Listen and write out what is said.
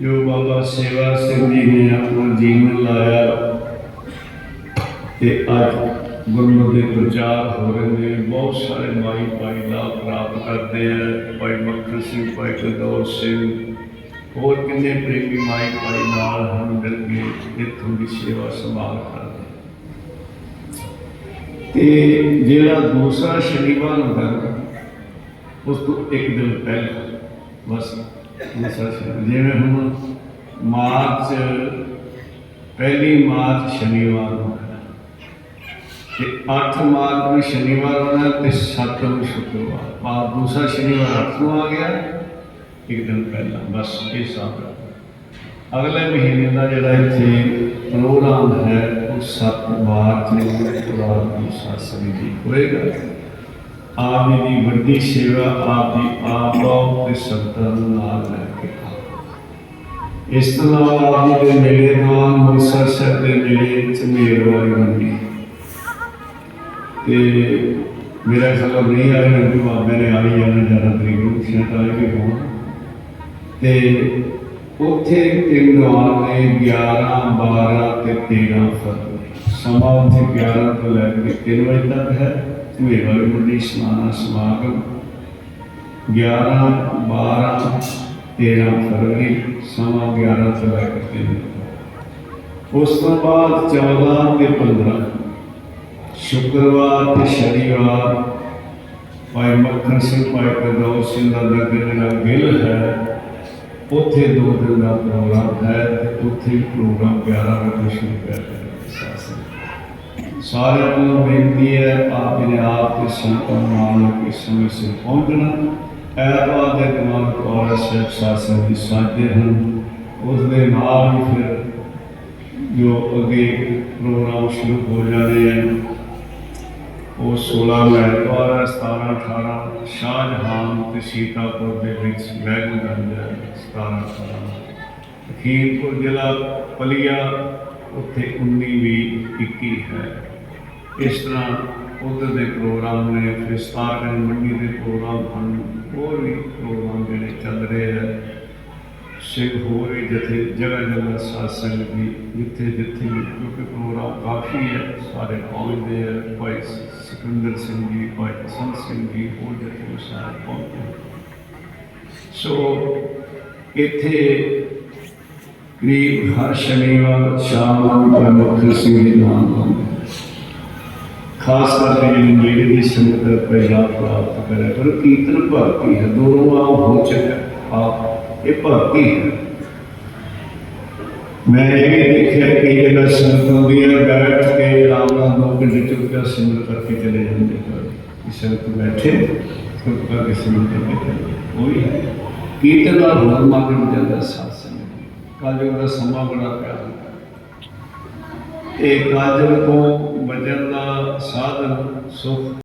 ਜੋ ਬਾਬਾ ਸੇਵਾ ਸਿੰਘ ਜੀ ਨੇ ਆਪਣਾ ਜੀਵਨ ਲਾਇਆ ਤੇ ਅੱਜ ਗੁਰਮਤਿ ਦੇ ਪ੍ਰਚਾਰ ਹੋ ਰਹੇ ਨੇ, ਬਹੁਤ ਸਾਰੇ ਮਾਈ ਭਾਈ ਲਾਭ ਪ੍ਰਾਪਤ ਕਰਦੇ ਆ, ਭਾਈ ਮੱਖਣ ਸਿੰਘ, ਭਾਈ ਕਦੌਰ ਸਿੰਘ, ਹੋਰ ਕਿੰਨੇ ਪ੍ਰੇਮੀ ਮਾਈ ਭਾਈ ਨਾਲ ਹਮ ਮਿਲ ਕੇ ਇੱਥੋਂ ਦੀ ਸੇਵਾ ਸੰਭਾਲ ਕਰਦੇ ਤੇ ਜਿਹੜਾ ਦੂਸਰਾ ਸ਼ਨੀਵਾਰ ਹੁੰਦਾ ਉਸ ਤੋਂ ਇੱਕ ਦਿਨ ਪਹਿਲਾਂ, ਬਸ ਦੂਸਰਾ ਸ਼ਨੀਵਾਰ ਜਿਵੇਂ ਹੁਣ ਮਾਰਚ ਪਹਿਲੀ ਮਾਰਚ ਸ਼ਨੀਵਾਰ ਨੂੰ ਹੈ ਤੇ 8 ਮਾਰਚ ਨੂੰ ਸ਼ਨੀਵਾਰ ਹੋਣਾ ਤੇ 7 ਨੂੰ ਸ਼ੁੱਕਰਵਾਰ ਬਾਅਦ ਦੂਸਰਾ ਸ਼ਨੀਵਾਰ 8 ਨੂੰ ਆ ਗਿਆ ਇੱਕ ਦਿਨ ਪਹਿਲਾਂ ਬਸ ਇਹ ਹਿਸਾਬ ਹੈ ਅਗਲੇ ਮਹੀਨੇ ਦਾ ਜਿਹੜਾ ਇੱਥੇ ਪ੍ਰੋਗਰਾਮ ਹੈ ਉਹ 7 ਮਾਰਚ ਨੂੰ ਰਾਤ ਨੂੰ ਸਾਸਰੀ ਦੀ ਹੋਏਗਾ ਇਸ ਤੋਂ ਇਲਾਵਾ ਆਪ ਦੇ ਨੇੜੇ ਤੋਂ ਮੁਕਤਸਰ ਸਾਹਿਬ ਦੇ ਨੇੜੇ ਝਮੇਰ ਵਾਲੀ ਮੰਡੀ। ਤੇ ਮੇਰਾ ਖਿਆਲ ਨਹੀਂ ਆਇਆ ਨਾ ਕਿ ਬਾਬੇ ਨੇ ਆਈ ਜਾਣਾ ਜ਼ਿਆਦਾ ਤਰੀਕ ਨੂੰ ਸ਼ਾਇਦ ਆਏ ਕਿ ਹੋਣ। ਤੇ ਉੱਥੇ ਤਿੰਨਵਾਰ ਨੇ 11 12 ਤੇ 13 ਫਰਵਰੀ ਸਮਾਂ ਉੱਥੇ 11 ਤੋਂ ਲੈ ਕੇ 3 ਵਜੇ ਤੱਕ ਹੈ। ਧੂਏ ਵਾਲੀ ਮੁੰਡੀ ਸਮਾਨਾ ਸਮਾਗਮ। 11 12 13 ਫਰਵਰੀ ਸਮਾਂ 11 ਤੋਂ ਲੈ ਕੇ 3 ਉਸ ਤੋਂ ਬਾਅਦ 14 ਤੇ 15 ਸ਼ੁੱਕਰਵਾਰ ਤੇ ਸ਼ਨੀਵਾਰ, ਭਾਈ ਮੱਖਣ ਸਿੰਘ, ਭਾਈ ਕਦੌਰ ਸਿੰਘ ਦਾ ਨਗਰ ਜਿਹੜਾ ਗਿੱਲ ਹੈ, ਉੱਥੇ ਦੋ ਦਿਨ ਦਾ ਪ੍ਰੋਗਰਾਮ ਹੈ ਉੱਥੇ ਹੀ ਪ੍ਰੋਗਰਾਮ 11 ਵਜੇ ਸ਼ੁਰੂ ਕਰ ਰਹੇ ਸਾਰਿਆਂ ਨੂੰ। ਬੇਨਤੀ ਹੈ, ਆਪ ਨੇ ਆਪ ਦੇ ਸੰਤਾਂ ਨਾਲ ਕੇ ਸਮੇਂ ਸਿਰ ਪਹੁੰਚਣਾ। ਐਤਵਾਰ ਦੇ ਦਿਨਾਂ ਕੋਲ ਸਿੱਖ ਸਾਸਨ ਦੀ ਸਾਜੇ ਹਨ। ਉਸ ਦੇ ਨਾਲ ਹੀ ਫਿਰ ਜੋ ਅੱਗੇ ਪ੍ਰੋਗਰਾਮ ਸ਼ੁਰੂ ਹੋ ਜਾਣੇ ਹਨ ਉਹ 16 ਐਤਵਾਰ ਹੈ 17 18 ਸ਼ਾਹਜਹਾਨ ਤੇ ਸੀਤਾਪੁਰ ਦੇ ਵਿੱਚ ਮਹਿਲਗੰਜ ਹੈ 17 18 ਲਖੀਮਪੁਰ ਜ਼ਿਲ੍ਹਾ ਪਲੀਆ, ਉੱਥੇ 19 ਵੀ 21 ਹੈ। ਇਸ ਤਰ੍ਹਾਂ ਉਧਰ ਦੇ ਪ੍ਰੋਗਰਾਮ ਨੇ, ਫਿਰ ਸਤਾਰਗੰਜ ਮੰਡੀ ਦੇ ਪ੍ਰੋਗਰਾਮ ਹਨ ਹੋਰ ਵੀ ਪ੍ਰੋਗਰਾਮ ਜਿਹੜੇ ਚੱਲ ਰਹੇ ਹੈ ਸਿੰਘ ਹੋਰ ਵੀ ਜਿੱਥੇ ਜਗ੍ਹਾ ਜਗ੍ਹਾ ਸਾਸੰਗ ਵੀ ਜਿੱਥੇ ਜਿੱਥੇ ਕਿਉਂਕਿ ਪ੍ਰੋਗਰਾਮ ਕਾਫੀ ਹੈ ਸਾਰੇ ਪਹੁੰਚਦੇ ਹੈ ਭਾਈ ਸਿਕੰਦਰ ਸਿੰਘ ਜੀ, ਭਾਈ ਸੰਤ ਸਿੰਘ ਜੀ, ਹੋਰ ਜਿੱਥੇ ਸਾਰੇ ਪਹੁੰਚਦੇ ਹੈ। ਸੋ ਇੱਥੇ ਕਰੀਬ ਹਰ ਸ਼ਨੀਵਾਰ ਸ਼ਾਮ ਨੂੰ ਭਾਈ ਸਿੰਘ ਜੀ ਨਾਮ ਆਉਂਦੇ ਖਾਸ ਕਰਕੇ ਜਿਹੜੀ ਨੇੜੇ ਦੀ ਸੰਗਤ ਪਹਿਲਾ ਪ੍ਰਾਪਤ ਕਰੇ, ਪਰ ਕੀਰਤਨ ਭਗਤੀ ਹੈ, ਦੋਨੋਂ ਆਪ ਹੋ ਚੱਕਾ ਆਪ, ਇਹ ਭਗਤੀ ਹੈ। ਮੈਂ ਇਹ ਵੀ ਦੇਖਿਆ ਕਿ ਜਿਹੜਾ ਸੰਗਤ ਹੁੰਦੀ ਬੈਠ ਕੇ ਆਰਾਮ ਨਾਲ ਦੋ ਕੇ ਸਿਮਰਨ ਕਰਕੇ ਚਲੇ ਜਾਂਦੇ ਹਨ। ਕਿ ਸੰਗਤ ਬੈਠੇ ਚੁੱਪ ਕਰਕੇ ਸਿਮਰਨ ਕਰਕੇ ਚਲੇ ਕੀਰਤਨ ਦਾ ਹੋਰ ਮਾਗਣ ਜਾਂਦਾ ਸਾਧ ਸੰਗਤ ਕੱਲ੍ਹ ਦਾ ਸਮਾਂ ਬੜਾ ਪਿਆ ਇਹ ਕਾਜਲ ਤੋਂ ਬਚਣ ਦਾ ਸਾਧਨ ਸੁਖ